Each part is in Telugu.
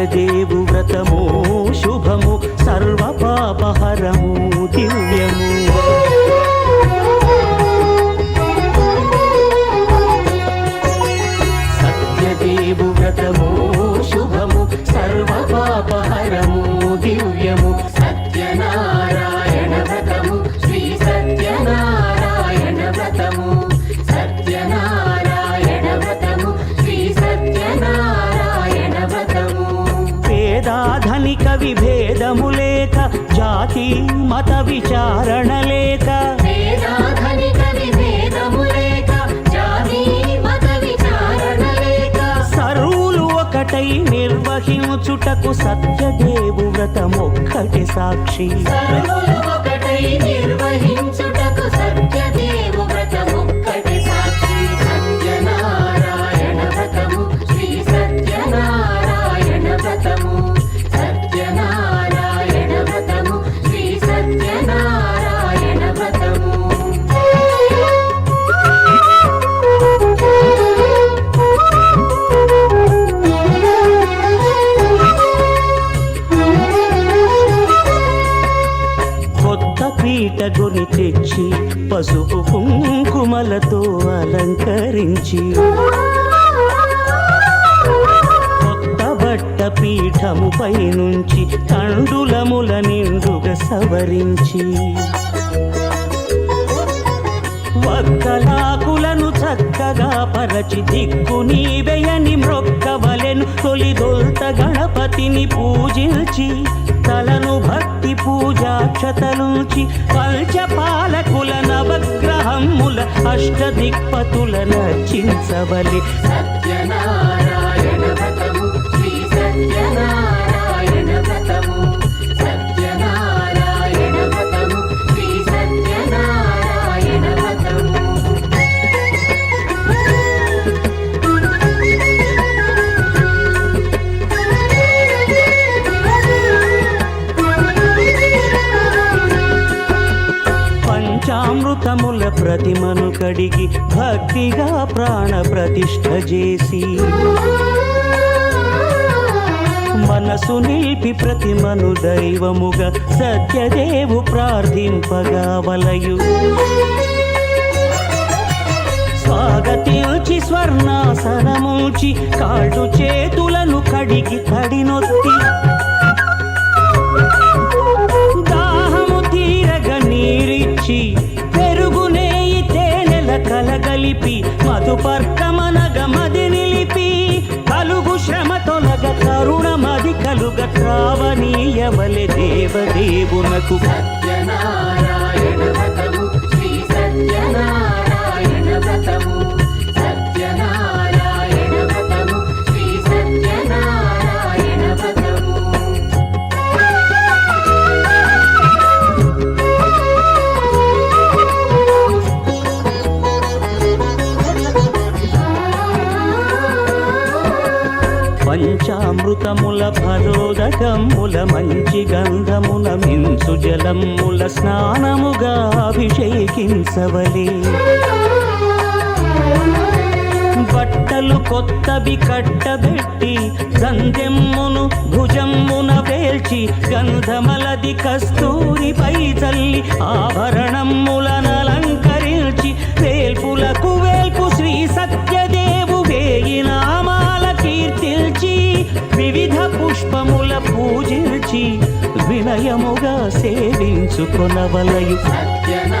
నిత్యదేవు వ్రతము శుభము సర్వ పాపహరం జాతి మత విచారణ లేక. సరువులు ఒకటై నిర్వహించుటకు సత్యదేవు వ్రతమొక్కటి సాక్షి. నిర్వహించుటకు సత్యదేవు పూలతో అలంకరించి కొత్త బట్ట పీఠముపై నుంచి తండులముల నిండుగా సవరించి వక్కలాకులను చక్కగా పరచి దిక్కు నీవెయని మ్రొక్కవలెను తొలిదొల్త గణపతిని పూజించి తలను భక్తి పూజాక్షతలుంచి పంచపాలకుల నవగ్రహముల అష్టదిక్పతుల నర్చించవలి సత్యనారాయణ వ్రతము శ్రీ సత్యనారాయణ ప్రతిమను కడిగి భక్తిగా ప్రాణ ప్రతిష్ఠ చేసి మనసు నిలిపి ప్రతిమను దైవముగా సత్యదేవు ప్రార్థింపగా వలయు. స్వాగతించి స్వర్ణాసనముంచి కాళ్ళు చేతులను కడిగి కడినొత్తి మధుపర్కమనగ నిలిపి కలుగు శ్రమ తొలగ కరుణమది కలుగ త్రావనీయవలె దేవదేవునకు. సత్యనారాయణ అమృతముల భరోదకముల మంచి గంధమున మించు జలముల స్నానముగా అభిషేకించవలే. బట్టలు కొత్తవి కట్టబెట్టి సంధ్యమ్మును భుజమ్మున వేల్చి గంధమలది కస్తూరిపై చల్లి ఆభరణములను అలంకరించి పుష్పముల పూజించి వినయముగా సేవించుకొనవలయు. సత్యనా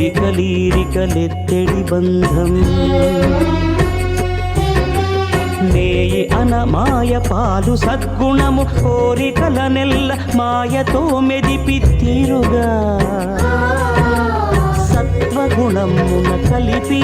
కోరికలీరికలెత్తెడి బంధం. నేయ అనమాయ పాలు సద్గుణము కోరికల నెల్ల మాయతో మెదిపిత్తిరుగా సత్వగుణమున కలిపి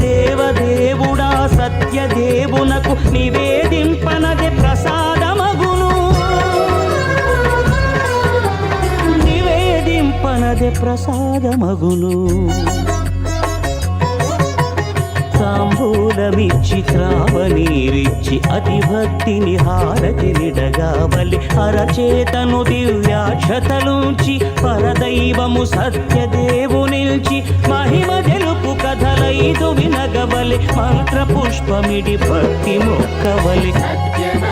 దేవదేవుడా సత్యదేవునకు నివేదింపనది ప్రసాదం. నివేదింపనది ప్రసాదమగును. తాంబూలమిచ్చి త్రావనీరిచ్చి అతి భక్తిని హారతి నిడగావలి అరచేతను దివ్యాక్షతలుంచి పరదైవము సత్యదేవునిల్చి మహిమ తెలుపు కథలైదు వినగవలి మంత్ర పుష్పమిడి భక్తి మొక్కవలి సత్యనారాయణ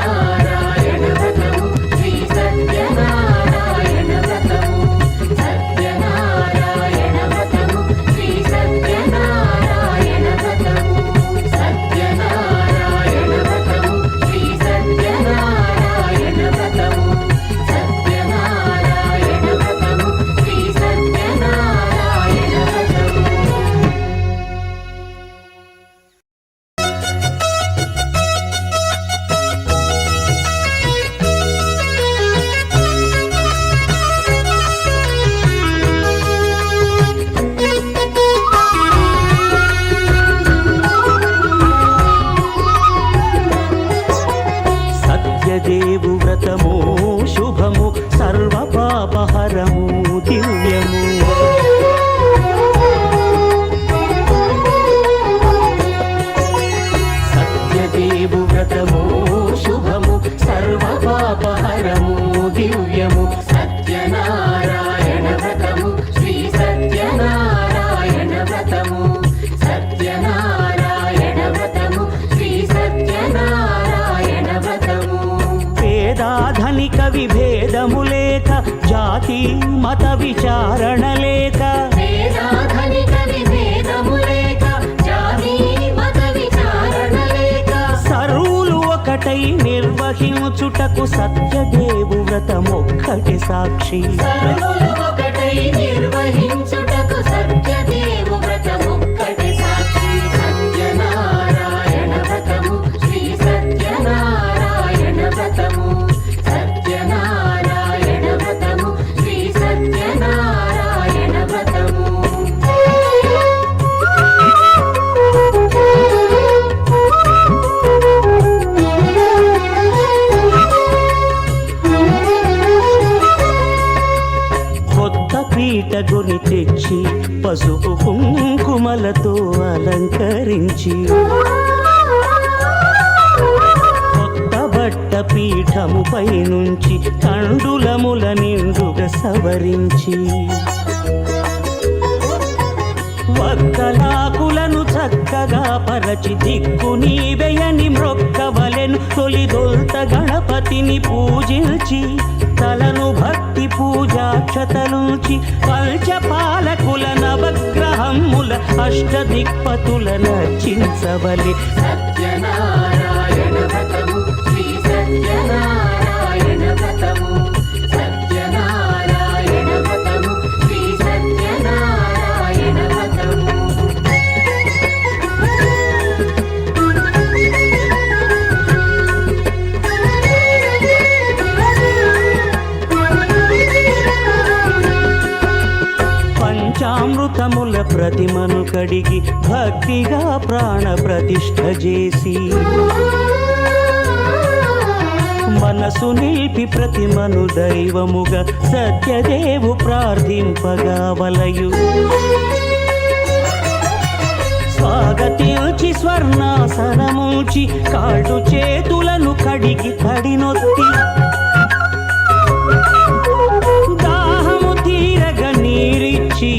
జాతి మత విచారణ లేక. సరువులు ఒకటై నిర్వహించుటకు సత్యదేవు వ్రతమొక్కటి సాక్షి. సర్వులు కొత్త తెచ్చి పసుపు కుంకుమలతో అలంకరించి కొత్త బట్ట పీఠముపై నుంచి తండులముల నిండుగ సవరించి వక్కలాకులను చక్కగా పరచి దిక్కు నీవేయని మ్రొక్కవలెను తొలిదొల్త గణపతిని పూజించి తలను భక్తి పూజాక్షతలుంచి పంచపాలకుల నవగ్రహముల అష్టదిక్పతుల నర్చించవలి. సత్యనా ప్రతిమను కడిగి భక్తిగా ప్రాణ ప్రతిష్ఠ చేసి మనసు నిలిపి ప్రతిమను దైవముగా సత్యదేవు ప్రార్థింపగా వలయు. స్వాగతించి స్వర్ణాసనముంచి కాళ్ళు చేతులను కడిగి కడినొత్తి దాహము తీరగ నీరిచ్చి